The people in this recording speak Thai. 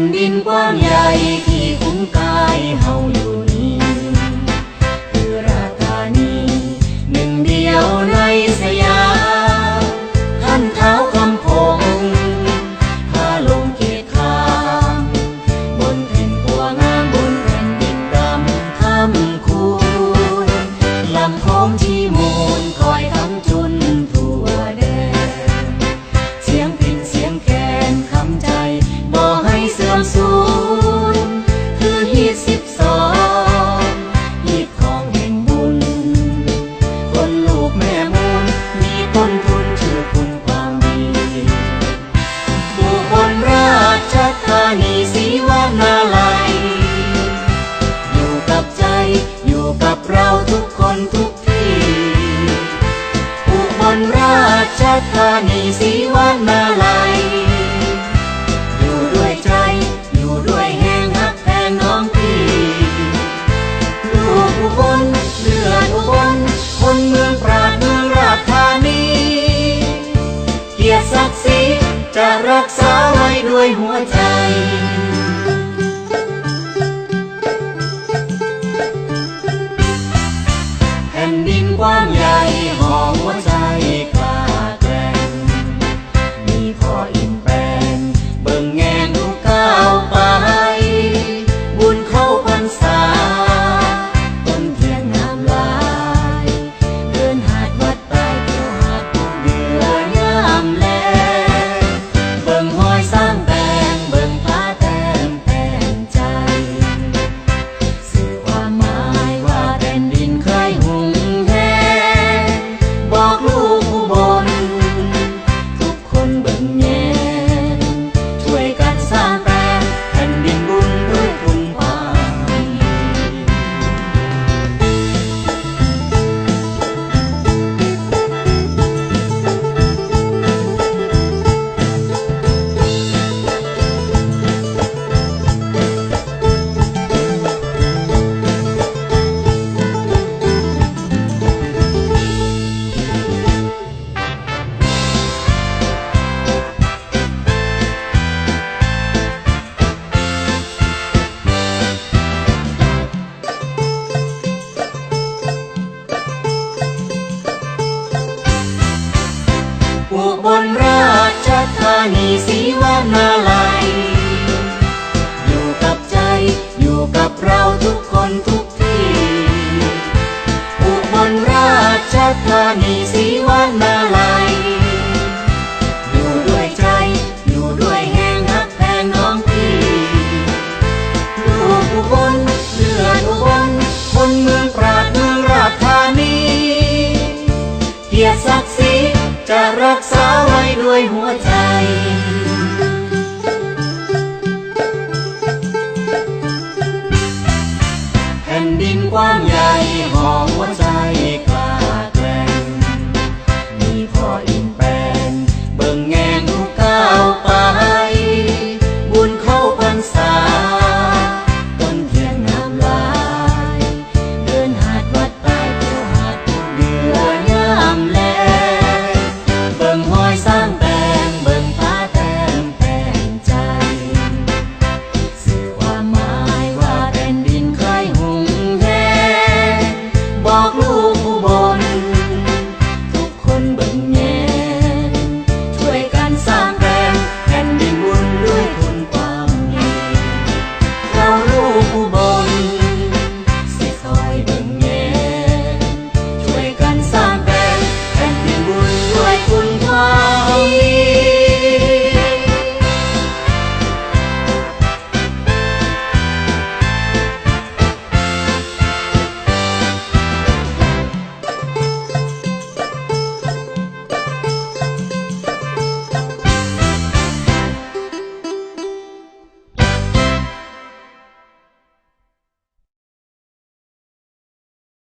นดินกว้างใหญ่ที่คุ้มกายเฮาอยู่ ด้วยหัวใจแผ่นดินกว้าง บลราชธานีศรีวนาลัย อยู่กับใจ อยู่กับเราทุกคนทุกที่ อุบลราชธานีศรีวนาลัย อยู่ด้วยใจ อยู่ด้วยแห่งฮักแพงน้องพี่ลูกอุบลเลือดอุบลคนเมืองปราดเมืองราชธานี เกียรติศักดิ์ศรีจะรักษา ด้วยหัวใจแผ่นดินกว้างใหญ่ห่อหัวใจ